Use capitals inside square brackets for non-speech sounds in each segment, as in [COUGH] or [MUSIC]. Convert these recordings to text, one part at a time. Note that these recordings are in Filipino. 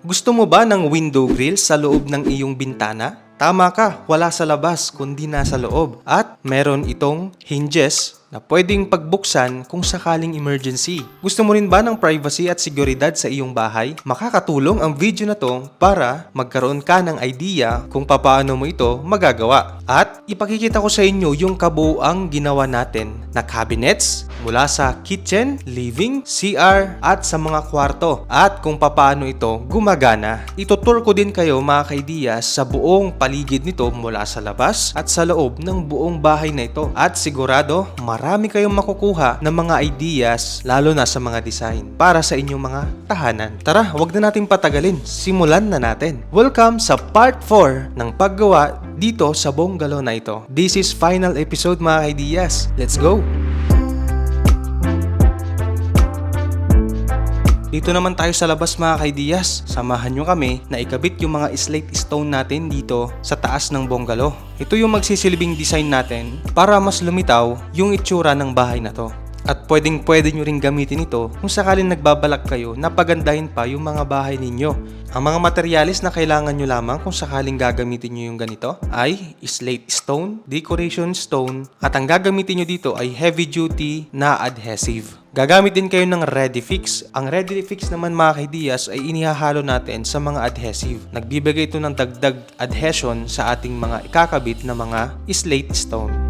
Gusto mo ba ng window grill sa loob ng iyong bintana? Tama ka, wala sa labas kundi nasa loob. At meron itong hinges na pwedeng pagbuksan kung sakaling emergency. Gusto mo rin ba ng privacy at seguridad sa iyong bahay? Makakatulong ang video na to para magkaroon ka ng idea kung papaano mo ito magagawa. At ipakikita ko sa inyo yung kabuuang ginawa natin na cabinets mula sa kitchen, living, CR at sa mga kwarto at kung papaano ito gumagana. Itutur ko din kayo mga kaidiya sa buong paligid nito mula sa labas at sa loob ng buong bahay na ito. At sigurado kayong makukuha ng mga ideas lalo na sa mga design para sa inyong mga tahanan. Tara, wag na nating patagalin. Simulan na natin. Welcome sa part 4 ng paggawa dito sa bungalow na ito. This is final episode mga ideas. Let's go! Dito naman tayo sa labas mga kaidiyas. Samahan nyo kami na ikabit yung mga slate stone natin dito sa taas ng bungalow. Ito yung magsisilbing design natin para mas lumitaw yung itsura ng bahay na to. At pwedeng pwede nyo rin gamitin ito kung sakaling nagbabalak kayo na pagandahin pa yung mga bahay ninyo. Ang mga materialis na kailangan nyo lamang kung sakaling gagamitin nyo yung ganito ay slate stone, decoration stone, at ang gagamitin nyo dito ay heavy duty na adhesive. Gagamit din kayo ng Ready Fix. Ang Ready Fix naman mga kaidiyas ay inihahalo natin sa mga adhesive. Nagbibigay ito ng dagdag adhesion sa ating mga ikakabit na mga slate stone.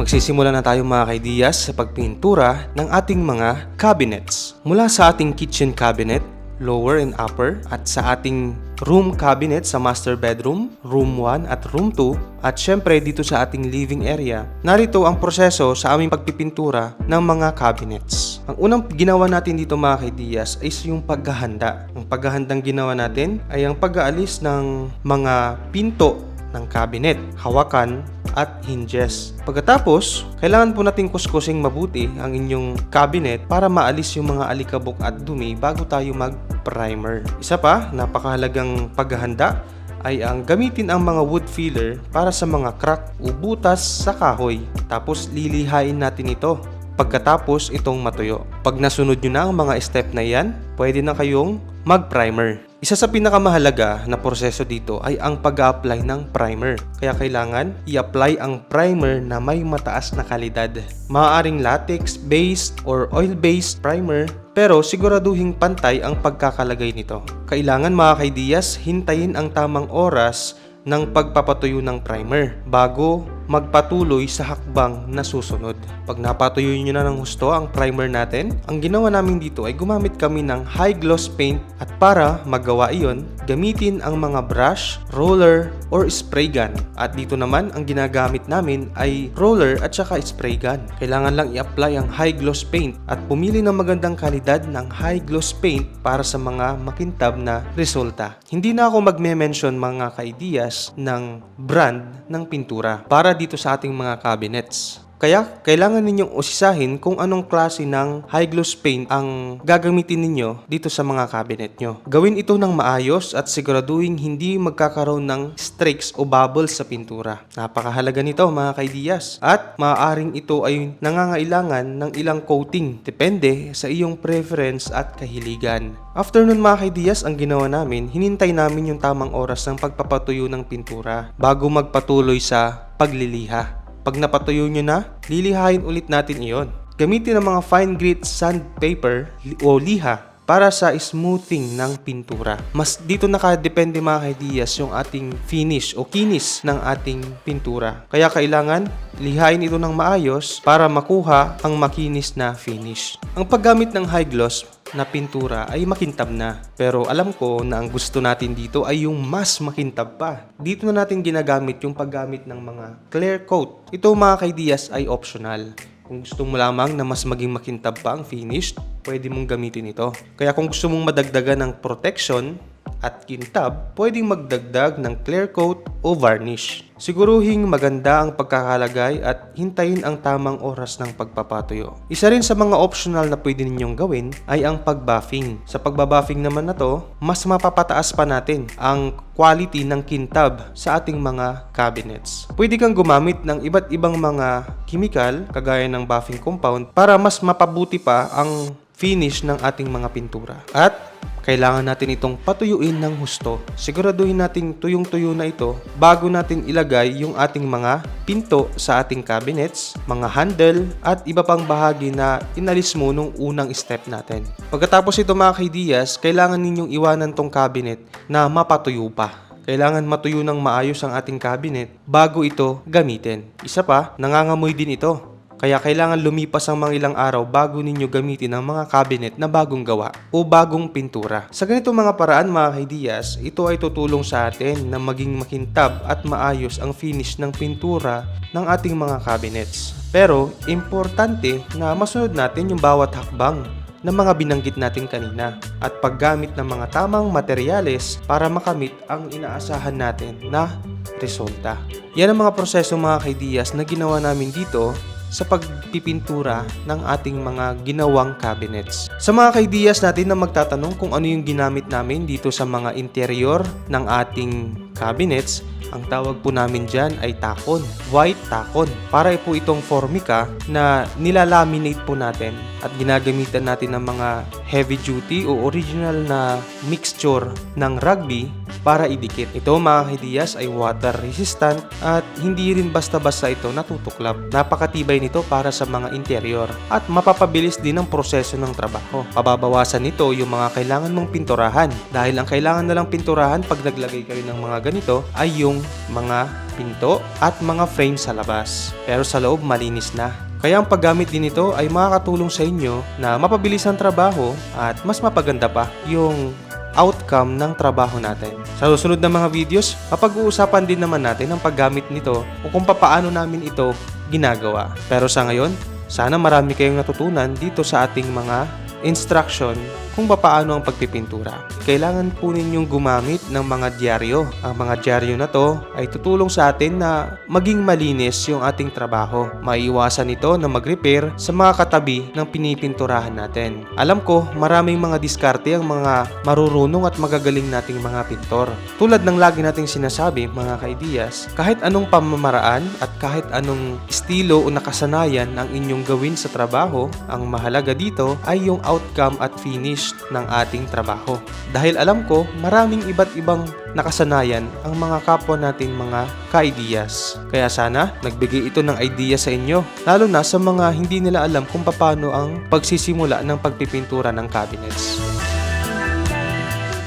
Magsisimula na tayo mga kaidiyas sa pagpintura ng ating mga cabinets. Mula sa ating kitchen cabinet, lower and upper, at sa ating room cabinet sa master bedroom, room 1 at room 2, at syempre dito sa ating living area. Narito ang proseso sa aming pagpipintura ng mga cabinets. Ang unang ginawa natin dito mga kaidiyas is yung paghahanda. Ang paghahandang ginawa natin ay ang pag-aalis ng mga pinto ng cabinet, hawakan, at hinges. Pagkatapos, kailangan po nating kuskusing mabuti ang inyong cabinet para maalis yung mga alikabok at dumi bago tayo mag-primer. Isa pa, napakahalagang paghahanda ay ang gamitin ang mga wood filler para sa mga crack o butas sa kahoy. Tapos lilihain natin ito pagkatapos itong matuyo. Pag nasunod nyo na ang mga step na yan, pwede na kayong mag-primer. Isa sa pinakamahalaga na proseso dito ay ang pag-apply ng primer. Kaya kailangan i-apply ang primer na may mataas na kalidad. Maaaring latex-based or oil-based primer pero siguraduhing pantay ang pagkakalagay nito. Kailangan mga kaidiyas, hintayin ang tamang oras ng pagpapatuyo ng primer bago magpatuloy sa hakbang na susunod. Pag napatuyo nyo na ng husto ang primer natin, ang ginawa namin dito ay gumamit kami ng high gloss paint at para magawa iyon, gamitin ang mga brush, roller, or spray gun. At dito naman, ang ginagamit namin ay roller at saka spray gun. Kailangan lang i-apply ang high gloss paint at pumili ng magandang kalidad ng high gloss paint para sa mga makintab na resulta. Hindi na ako magme-mention mga ka-ideas ng brand ng pintura para dito sa ating mga cabinets. Kaya, kailangan ninyong usisahin kung anong klase ng high gloss paint ang gagamitin ninyo dito sa mga cabinet nyo. Gawin ito ng maayos at siguraduhin hindi magkakaroon ng streaks o bubbles sa pintura. Napakahalaga nito mga kaidiyas. At maaaring ito ay nangangailangan ng ilang coating. Depende sa iyong preference at kahiligan. After nun mga kaidiyas, ang ginawa namin, hinintay namin yung tamang oras ng pagpapatuyo ng pintura bago magpatuloy sa pagliliha. Pag napatuyo nyo na, lilihain ulit natin iyon. Gamitin ang mga fine grit sandpaper o liha para sa smoothing ng pintura. Mas dito nakadepende mga ideas yung ating finish o kinis ng ating pintura. Kaya kailangan lihain ito ng maayos para makuha ang makinis na finish. Ang paggamit ng high gloss na pintura ay makintab na. Pero alam ko na ang gusto natin dito ay yung mas makintab pa. Dito na natin ginagamit yung paggamit ng mga clear coat. Ito mga kaidiyas ay optional. Kung gusto mo lamang na mas maging makintab pa ang finish, pwede mong gamitin ito. Kaya kung gusto mong madagdagan ng protection, at kintab, pwedeng magdagdag ng clear coat o varnish. Siguruhing maganda ang pagkakalagay at hintayin ang tamang oras ng pagpapatuyo. Isa rin sa mga optional na pwede ninyong gawin ay ang pagbuffing. Sa pagbabuffing naman na to, mas mapapataas pa natin ang quality ng kintab sa ating mga cabinets. Pwede kang gumamit ng iba't ibang mga chemical kagaya ng buffing compound para mas mapabuti pa ang finish ng ating mga pintura. At kailangan natin itong patuyuin ng husto. Siguraduhin natin tuyong-tuyo na ito bago natin ilagay yung ating mga pinto sa ating cabinets, mga handle, at iba pang bahagi na inalis mo nung unang step natin. Pagkatapos ito mga kaidiyas, kailangan ninyong iwanan tong cabinet na mapatuyo pa. Kailangan matuyo ng maayos ang ating cabinet bago ito gamitin. Isa pa, nangangamoy din ito. Kaya kailangan lumipas ang mga ilang araw bago ninyo gamitin ang mga cabinet na bagong gawa o bagong pintura. Sa ganito mga paraan mga kaidiyas, ito ay tutulong sa atin na maging makintab at maayos ang finish ng pintura ng ating mga cabinets. Pero, importante na masunod natin yung bawat hakbang ng mga binanggit natin kanina at paggamit ng mga tamang materyales para makamit ang inaasahan natin na resulta. Yan ang mga proseso mga kaidiyas na ginawa namin dito sa pagpipintura ng ating mga ginawang cabinets. Sa mga kaidiyas natin na magtatanong kung ano yung ginamit namin dito sa mga interior ng ating cabinets, ang tawag po namin dyan ay takon, white takon. Para po itong formica na nilalaminate po natin at ginagamitan natin ng mga heavy duty o original na mixture ng rugby para idikit. Ito mga hidiyas ay water resistant at hindi rin basta-basta ito natutuklap. Napakatibay nito para sa mga interior at mapapabilis din ang proseso ng trabaho. Pababawasan nito yung mga kailangan mong pinturahan dahil ang kailangan na lang pinturahan pag naglagay kayo ng mga ganito ay yung mga pinto at mga frame sa labas. Pero sa loob malinis na. Kaya ang paggamit din nito ay makakatulong sa inyo na mapabilis ang trabaho at mas mapaganda pa yung outcome ng trabaho natin. Sa susunod na mga videos, mapag-uusapan din naman natin ang paggamit nito o kung papaano namin ito ginagawa. Pero sa ngayon, sana marami kayong natutunan dito sa ating mga instruction kung paano ang pagpipintura. Kailangan po ninyong gumamit ng mga dyaryo. Ang mga dyaryo na to ay tutulong sa atin na maging malinis yung ating trabaho. Maiiwasan ito na mag-repair sa mga katabi ng pinipinturahan natin. Alam ko, maraming mga diskarte ang mga marurunong at magagaling nating mga pintor. Tulad ng lagi nating sinasabi, mga kaidiyas, kahit anong pamamaraan at kahit anong estilo o nakasanayan ang inyong gawin sa trabaho, ang mahalaga dito ay yung outcome at finish ng ating trabaho. Dahil alam ko, maraming iba't ibang nakasanayan ang mga kapwa nating mga ka-ideas. Kaya sana, nagbigay ito ng idea sa inyo, lalo na sa mga hindi nila alam kung paano ang pagsisimula ng pagpipintura ng cabinets.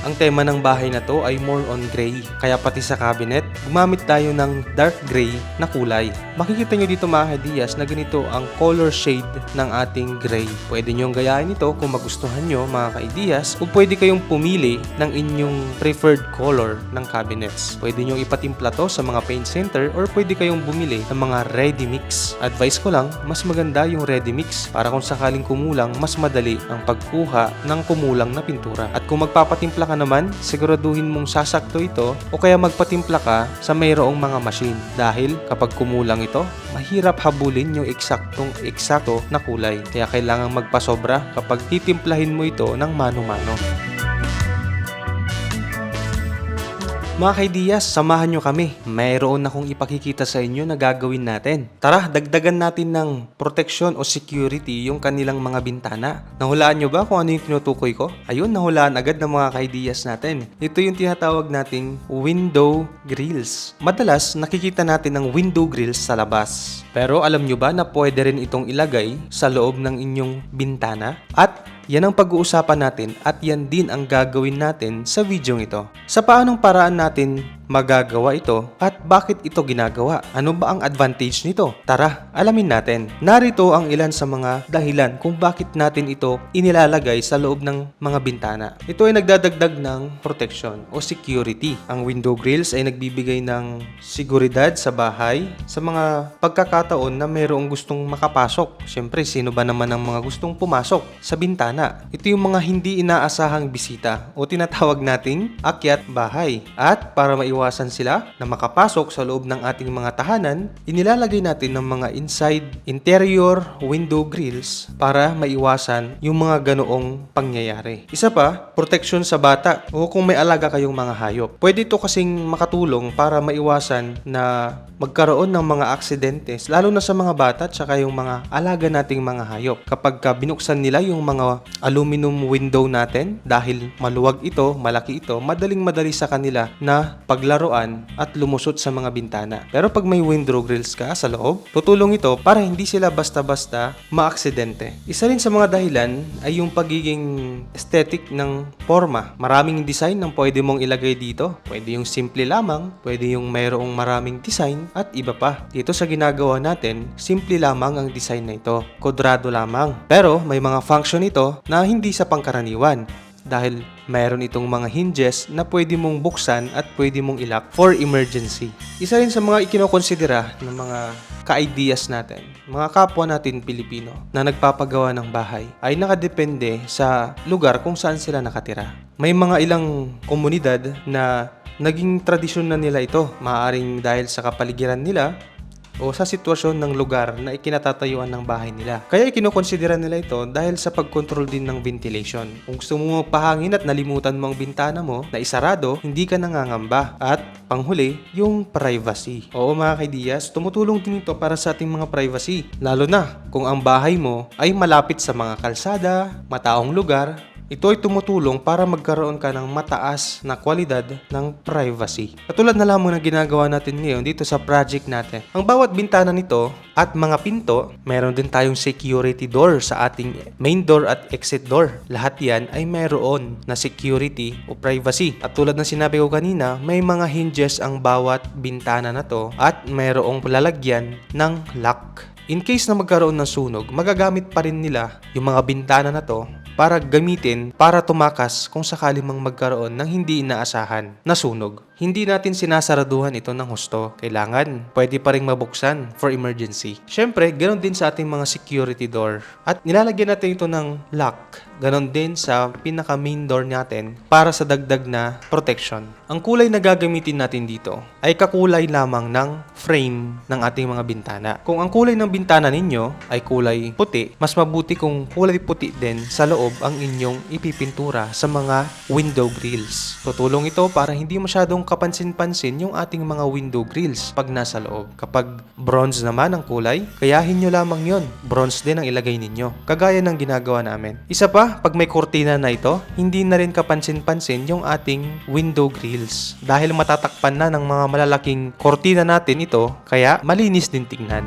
Ang tema ng bahay na to ay more on gray. Kaya pati sa cabinet, gumamit tayo ng dark gray na kulay. Makikita nyo dito mga kadiyas na ganito ang color shade ng ating gray. Pwede nyong gayahin ito kung magustuhan nyo mga kaidiyas o pwede kayong pumili ng inyong preferred color ng cabinets. Pwede nyong ipatimpla to sa mga paint center or pwede kayong bumili ng mga ready mix. Advice ko lang, mas maganda yung ready mix para kung sakaling kumulang, mas madali ang pagkuha ng kumulang na pintura. At kung magpapatimpla ka naman, siguraduhin mong sasakto ito o kaya magpatimpla ka sa mayroong mga machine. Dahil kapag kumulang ito, mahirap habulin yung eksaktong eksakto na kulay. Kaya kailangang magpasobra kapag titimplahin mo ito ng mano-mano. Mga kaidiyas, samahan nyo kami. Mayroon akong ipakikita sa inyo na gagawin natin. Tara, dagdagan natin ng protection o security yung kanilang mga bintana. Nahulaan nyo ba kung ano yung tinutukoy ko? Ayun, nahulaan agad ng mga kaidiyas natin. Ito yung tinatawag nating window grills. Madalas, nakikita natin ng window grills sa labas. Pero alam nyo ba na pwede rin itong ilagay sa loob ng inyong bintana? At yan ang pag-uusapan natin at yan din ang gagawin natin sa video ito. Sa paanong paraan natin magagawa ito at bakit ito ginagawa? Ano ba ang advantage nito? Tara, alamin natin. Narito ang ilan sa mga dahilan kung bakit natin ito inilalagay sa loob ng mga bintana. Ito ay nagdadagdag ng protection o security. Ang window grills ay nagbibigay ng seguridad sa bahay sa mga pagkakataon na mayroong gustong makapasok. Siyempre, sino ba naman ang mga gustong pumasok sa bintana? Ito yung mga hindi inaasahang bisita o tinatawag nating akyat bahay. At para maiwasan maiwasan sila na makapasok sa loob ng ating mga tahanan, inilalagay natin ng mga inside interior window grills para maiwasan yung mga ganoong pangyayari. Isa pa, protection sa bata o kung may alaga kayong mga hayop. Pwede ito kasing makatulong para maiwasan na magkaroon ng mga aksidente, lalo na sa mga bata at saka yung mga alaga nating mga hayop. Kapag ka binuksan nila yung mga aluminum window natin, dahil maluwag ito, malaki ito, madaling madali sa kanila na paglaruan at lumusot sa mga bintana. Pero pag may window grills ka sa loob, tutulong ito para hindi sila basta-basta maaksidente. Isa rin sa mga dahilan ay yung pagiging aesthetic ng forma. Maraming design ang pwede mong ilagay dito. Pwede yung simple lamang, pwede yung mayroong maraming design, at iba pa. Dito sa ginagawa natin, simple lamang ang design na ito. Kodrado lamang. Pero may mga function ito na hindi sa pangkaraniwan dahil mayroon itong mga hinges na pwede mong buksan at pwede mong ilock for emergency. Isa rin sa mga ikinokonsidera ng mga ka-ideas natin, mga kapwa natin Pilipino na nagpapagawa ng bahay ay nakadepende sa lugar kung saan sila nakatira. May mga ilang komunidad na naging tradisyon na nila ito, maaaring dahil sa kapaligiran nila o sa sitwasyon ng lugar na ikinatatayuan ng bahay nila. Kaya ikinokonsidera nila ito dahil sa pagkontrol din ng ventilation. Kung gusto mo pahangin at nalimutan mo ang bintana mo na isarado, hindi ka nangangamba. At panghuli, yung privacy. Oo mga kaidiyas, tumutulong din ito para sa ating mga privacy. Lalo na kung ang bahay mo ay malapit sa mga kalsada, mataong lugar, ito ay tumutulong para magkaroon ka ng mataas na kwalidad ng privacy. Katulad na lamang ng ginagawa natin ngayon dito sa project natin. Ang bawat bintana nito at mga pinto, meron din tayong security door sa ating main door at exit door. Lahat yan ay meron na security o privacy. At tulad ng sinabi ko kanina, may mga hinges ang bawat bintana na to at mayroong lalagyan ng lock. In case na magkaroon ng sunog, magagamit pa rin nila yung mga bintana na to para gamitin para tumakas kung sakali mang magkaroon ng hindi inaasahan na sunog. Hindi natin sinasaraduhan ito ng husto. Kailangan, pwede pa rin mabuksan for emergency. Siyempre, ganoon din sa ating mga security door. At nilalagyan natin ito ng lock. Ganon din sa pinaka main door natin para sa dagdag na protection. Ang kulay na gagamitin natin dito ay kakulay lamang ng frame ng ating mga bintana. Kung ang kulay ng bintana ninyo ay kulay puti, mas mabuti kung kulay puti din sa loob ang inyong ipipintura sa mga window grills. Tutulong ito para hindi masyadong kapansin-pansin yung ating mga window grills pag nasa loob. Kapag bronze naman ang kulay, kayahin nyo lamang yon. Bronze din ang ilagay ninyo. Kagaya ng ginagawa namin. Isa pa, pag may kurtina na ito, hindi na rin kapansin-pansin yung ating window grills. Dahil matatakpan na ng mga malalaking kurtina natin ito, kaya malinis din tingnan.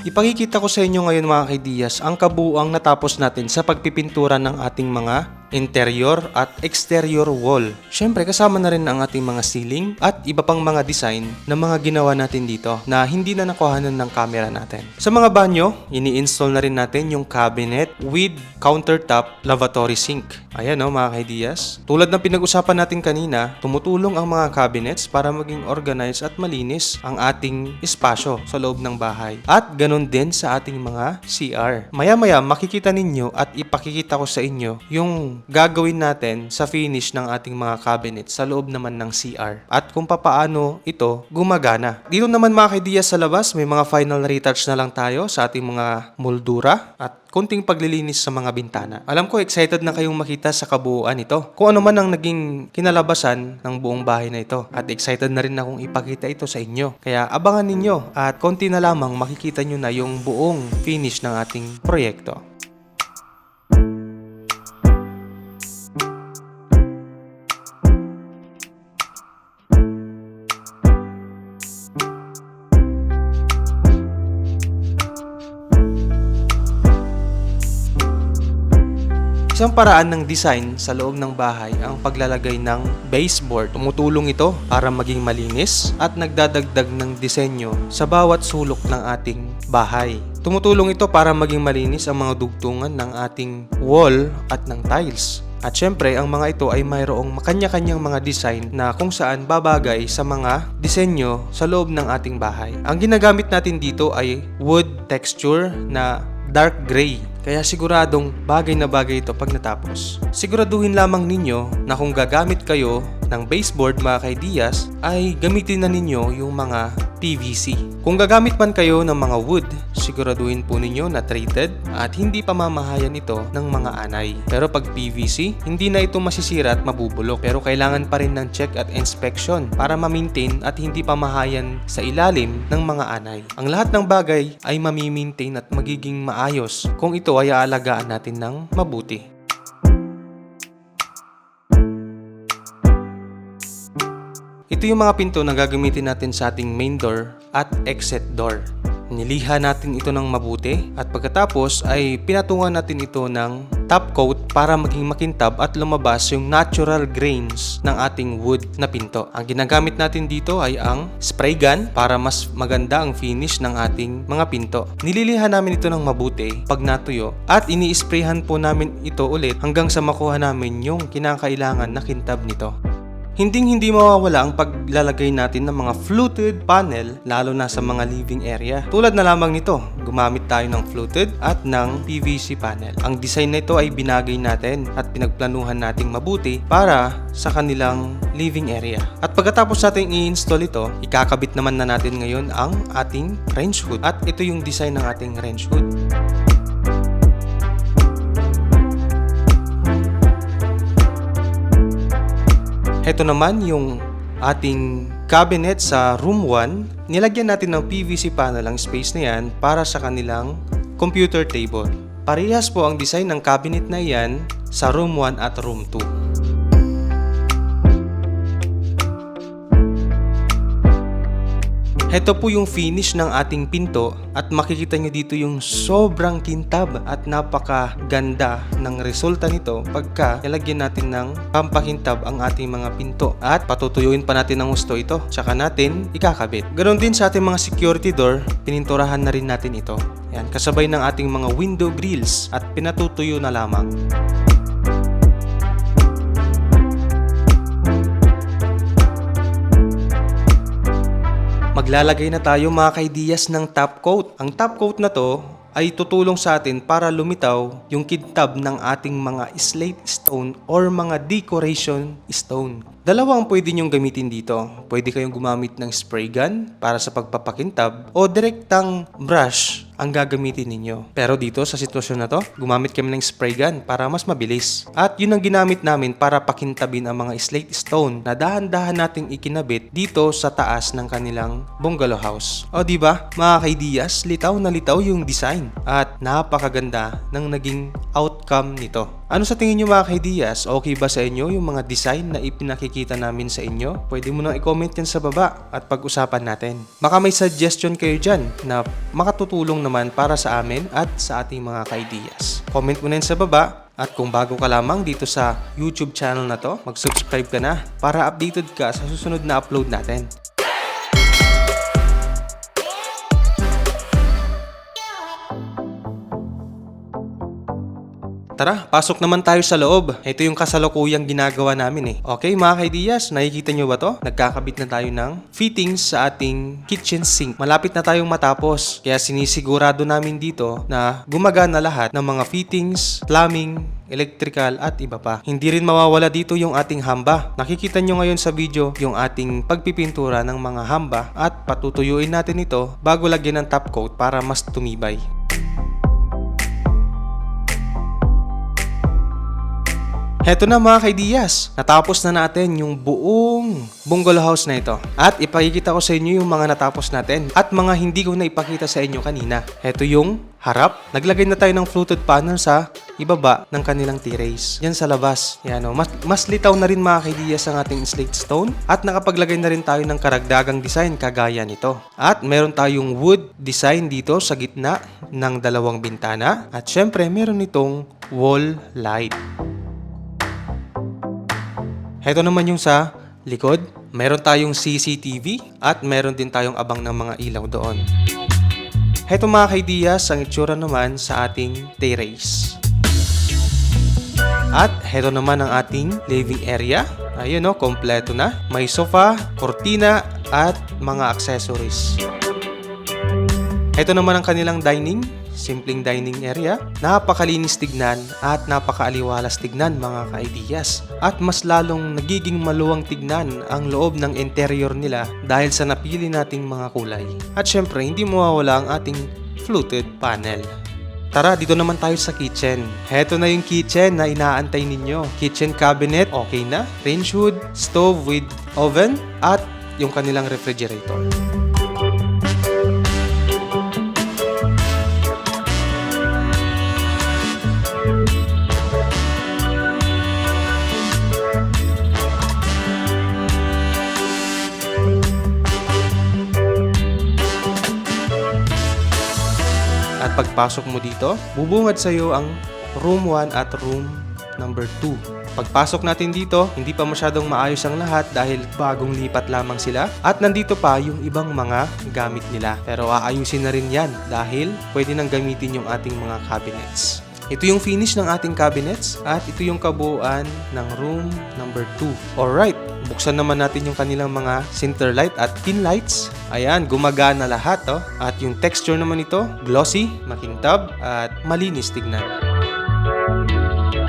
Ipakikita ko sa inyo ngayon mga kaidiyas ang kabuuang natapos natin sa pagpipintura ng ating mga interior at exterior wall. Siyempre kasama na rin ang ating mga ceiling at iba pang mga design na mga ginawa natin dito na hindi na nakuhanan ng camera natin. Sa mga banyo, ini-install na rin natin yung cabinet with countertop lavatory sink. Ayan o mga kaidiyas. Tulad ng pinag-usapan natin kanina, tumutulong ang mga cabinets para maging organized at malinis ang ating espasyo sa loob ng bahay. At ganun din sa ating mga CR. Maya-maya makikita ninyo at ipakikita ko sa inyo yung gagawin natin sa finish ng ating mga cabinet sa loob naman ng CR at kung papaano ito gumagana. Dito naman mga kaidiyas sa labas, may mga final retouch na lang tayo sa ating mga moldura at konting paglilinis sa mga bintana. Alam ko excited na kayong makita sa kabuuan ito. Kung ano man ang naging kinalabasan ng buong bahay na ito. At excited na rin akong ipakita ito sa inyo. Kaya abangan ninyo at konti na lamang makikita nyo na yung buong finish ng ating proyekto. Isang paraan ng design sa loob ng bahay ang paglalagay ng baseboard. Tumutulong ito para maging malinis at nagdadagdag ng disenyo sa bawat sulok ng ating bahay. Tumutulong ito para maging malinis ang mga dugtungan ng ating wall at ng tiles. At syempre, ang mga ito ay mayroong kanya-kanyang mga design na kung saan babagay sa mga disenyo sa loob ng ating bahay. Ang ginagamit natin dito ay wood texture na dark gray. Kaya siguradong bagay na bagay ito pag natapos. Siguraduhin lamang ninyo na kung gagamit kayo ng baseboard mga kaidiyas ay gamitin na ninyo yung mga PVC. Kung gagamit man kayo ng mga wood, siguraduhin po ninyo na treated at hindi pamamahayan ito ng mga anay. Pero pag PVC, hindi na ito masisira at mabubulok. Pero kailangan pa rin ng check at inspection para ma-maintain at hindi pamahayan sa ilalim ng mga anay. Ang lahat ng bagay ay mamimaintain at magiging maayos kung ito ay aalagaan natin ng mabuti. Ito yung mga pinto na gagamitin natin sa ating main door at exit door. Niliha natin ito ng mabuti at pagkatapos ay pinatungan natin ito ng top coat para maging makintab at lumabas yung natural grains ng ating wood na pinto. Ang ginagamit natin dito ay ang spray gun para mas maganda ang finish ng ating mga pinto. Nililiha namin ito ng mabuti pag natuyo at ini-sprayhan po namin ito ulit hanggang sa makuha namin yung kinakailangan na kintab nito. Hinding hindi mawawala ang paglalagay natin ng mga fluted panel lalo na sa mga living area. Tulad na lamang nito, gumamit tayo ng fluted at ng PVC panel. Ang design na ito ay binagay natin at pinagplanuhan nating mabuti para sa kanilang living area. At pagkatapos natin i-install ito, ikakabit naman na natin ngayon ang ating range hood. At ito yung design ng ating range hood. Ito naman yung ating cabinet sa room 1. Nilagyan natin ng PVC panel ang space na yan para sa kanilang computer table. Parehas po ang design ng cabinet na yan sa room 1 at room 2. Ito po yung finish ng ating pinto at makikita nyo dito yung sobrang kintab at napakaganda ng resulta nito pagka nilagyan natin ng pampakintab ang ating mga pinto at patutuyuin pa natin ng gusto ito tsaka natin ikakabit. Ganon din sa ating mga security door, pininturahan na rin natin ito. Yan, kasabay ng ating mga window grills at pinatutuyo na lamang. Maglalagay na tayo mga kaidiyas ng top coat. Ang top coat na to ay tutulong sa atin para lumitaw yung kintab ng ating mga slate stone or mga decoration stone. Dalawa ang pwede nyong gamitin dito. Pwede kayong gumamit ng spray gun para sa pagpapakintab o direktang brush ang gagamitin ninyo. Pero dito sa sitwasyon na to, gumamit kami ng spray gun para mas mabilis. At yun ang ginamit namin para pakintabin ang mga slate stone na dahan-dahan nating ikinabit dito sa taas ng kanilang bungalow house. O di ba, mga kaidiyas, litaw na litaw yung design at napakaganda ng naging outcome nito. Ano sa tingin nyo mga kaidiyas? Okay ba sa inyo yung mga design na ipinakikita namin sa inyo? Pwede mo nang i-comment yan sa baba at pag-usapan natin. Baka may suggestion kayo dyan na makatutulong naman para sa amin at sa ating mga kaidiyas. Comment mo na yan sa baba at kung bago ka lamang dito sa YouTube channel na to, mag-subscribe ka na para updated ka sa susunod na upload natin. Tara, pasok naman tayo sa loob. Ito yung kasalukuyang ginagawa namin eh. Okay mga kaidiyas, nakikita nyo ba to? Nagkakabit na tayo ng fittings sa ating kitchen sink. Malapit na tayong matapos. Kaya sinisigurado namin dito na gumagana lahat ng mga fittings, plumbing, electrical at iba pa. Hindi rin mawawala dito yung ating hamba. Nakikita nyo ngayon sa video yung ating pagpipintura ng mga hamba at patutuyuin natin ito bago lagyan ng top coat para mas tumibay. Heto na mga kaidiyas, natapos na natin yung buong bungalow house na ito. At ipakikita ko sa inyo yung mga natapos natin at mga hindi ko na ipakita sa inyo kanina. Heto yung harap. Naglagay na tayo ng fluted panel sa ibaba ng kanilang terrace. Yan sa labas. Yan o. Mas, mas litaw na rin mga kaidiyas ang ating slate stone. At nakapaglagay na rin tayo ng karagdagang design kagaya nito. At meron tayong wood design dito sa gitna ng dalawang bintana. At syempre meron itong wall light. Heto naman yung sa likod. Meron tayong CCTV at meron din tayong abang ng mga ilaw doon. Heto mga kaidiyas, ang itsura naman sa ating terrace. At heto naman ang ating living area. Ayun no, kompleto na. May sofa, kortina, at mga accessories. Ito naman ang kanilang dining simpleng dining area, napakalinis tignan at napakaaliwalas tignan mga ka-ideas. At mas lalong nagiging maluwang tignan ang loob ng interior nila dahil sa napili nating mga kulay. At syempre, hindi mawawala ang ating fluted panel. Tara, dito naman tayo sa kitchen. Heto na yung kitchen na inaantay ninyo. Kitchen cabinet, okay na. Range hood, stove with oven, at yung kanilang refrigerator. Pagpasok mo dito, bubungad sa iyo ang room 1 at room number 2. Pagpasok natin dito, hindi pa masyadong maayos ang lahat dahil bagong lipat lamang sila at nandito pa yung ibang mga gamit nila. Pero aayusin na rin yan dahil pwede nang gamitin yung ating mga cabinets. Ito yung finish ng ating cabinets at ito yung kabuuan ng room number 2. Alright, buksan naman natin yung kanilang mga center light at pin lights. Ayan, gumagana lahat. Oh. At yung texture naman ito, glossy, makintab, at malinis tignan.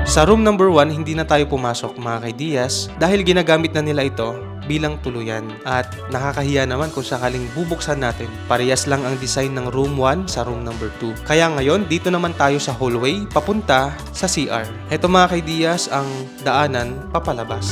Sa room number 1, hindi na tayo pumasok mga kaidiyas dahil ginagamit na nila ito bilang tuluyan. At nakakahiya naman kung sakaling bubuksan natin. Parehas lang ang design ng room 1 sa room number 2. Kaya ngayon, dito naman tayo sa hallway papunta sa CR. Ito mga kaidiyas ang daanan papalabas.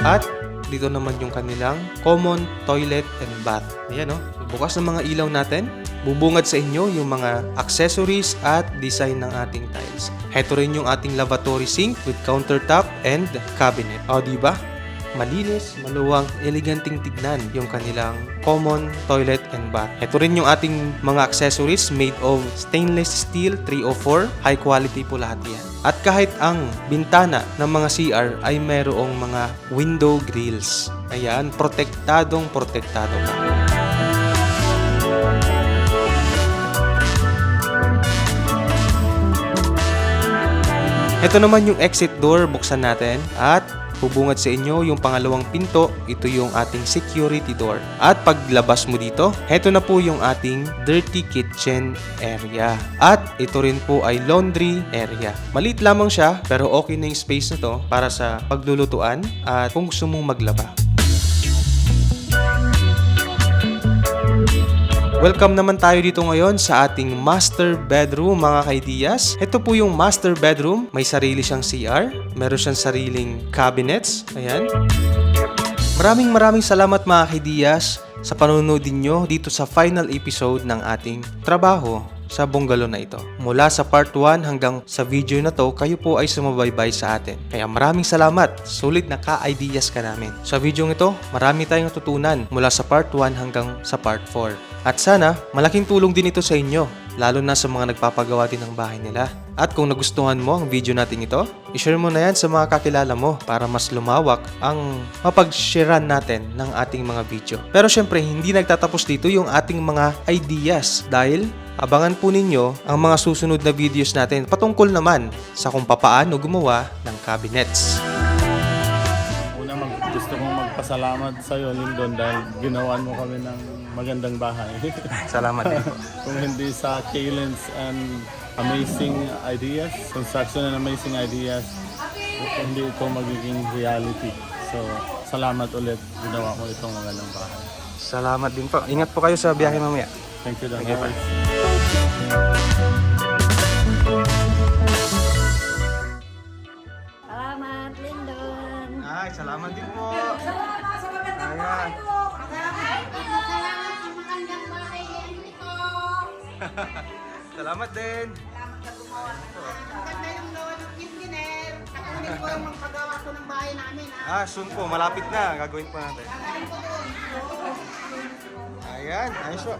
At dito naman yung kanilang common toilet and bath. Ayan o, bukas ng mga ilaw natin. Bubungad sa inyo yung mga accessories at design ng ating tiles. Heto rin yung ating lavatory sink with countertop and cabinet. O, di ba? Malinis, maluwang, eleganting tignan yung kanilang common toilet and bath. Ito rin yung ating mga accessories made of stainless steel 304. High quality po lahat yan. At kahit ang bintana ng mga CR ay mayroong mga window grills. Ayan, protektadong protektado ka. Ito naman yung exit door, buksan natin at bubungad sa inyo yung pangalawang pinto, ito yung ating security door. At paglabas mo dito, heto na po yung ating dirty kitchen area. At ito rin po ay laundry area. Maliit lamang siya, pero okay na yung space na to para sa paglulutuan at kung gusto mong maglaba. Welcome naman tayo dito ngayon sa ating master bedroom mga kaidiyas. Ito po yung master bedroom. May sarili siyang CR. Meron siyang sariling cabinets. Ayan. Maraming maraming salamat mga kaidiyas sa panonood ninyo dito sa final episode ng ating trabaho sa bungalow na ito. Mula sa part 1 hanggang sa video na to, kayo po ay sumabaybay sa atin. Kaya maraming salamat. Sulit na ka-ideas ka namin. Sa video ito, marami tayong natutunan mula sa part 1 hanggang sa part 4. At sana, malaking tulong din ito sa inyo, lalo na sa mga nagpapagawa din ng bahay nila. At kung nagustuhan mo ang video natin ito, ishare mo na yan sa mga kakilala mo para mas lumawak ang mapag-sharean natin ng ating mga video. Pero syempre, hindi nagtatapos dito yung ating mga ideas dahil abangan po ninyo ang mga susunod na videos natin patungkol naman sa kung papaano gumawa ng cabinets. Magpasalamat sa iyo, Lindon, dahil ginawan mo kami ng magandang bahay. [LAUGHS] Salamat din. Kung hindi sa Kalen's and amazing ideas, construction and amazing ideas, hindi ito magiging reality. So, salamat ulit ginawa mo itong magandang bahay. Salamat din po. Ingat po kayo sa biyahe mamaya. Thank you, Dan. Thank you, [LAUGHS] Salamat din. Salamat sa gumawa. Ang ganda yung gawa ng engineer. Kakunin ko ang magpagawa ko ng bahay namin. Ha? Ah, soon po. Malapit na. Gagawin po natin. Gagawin ko doon. Ayan. Ayos po.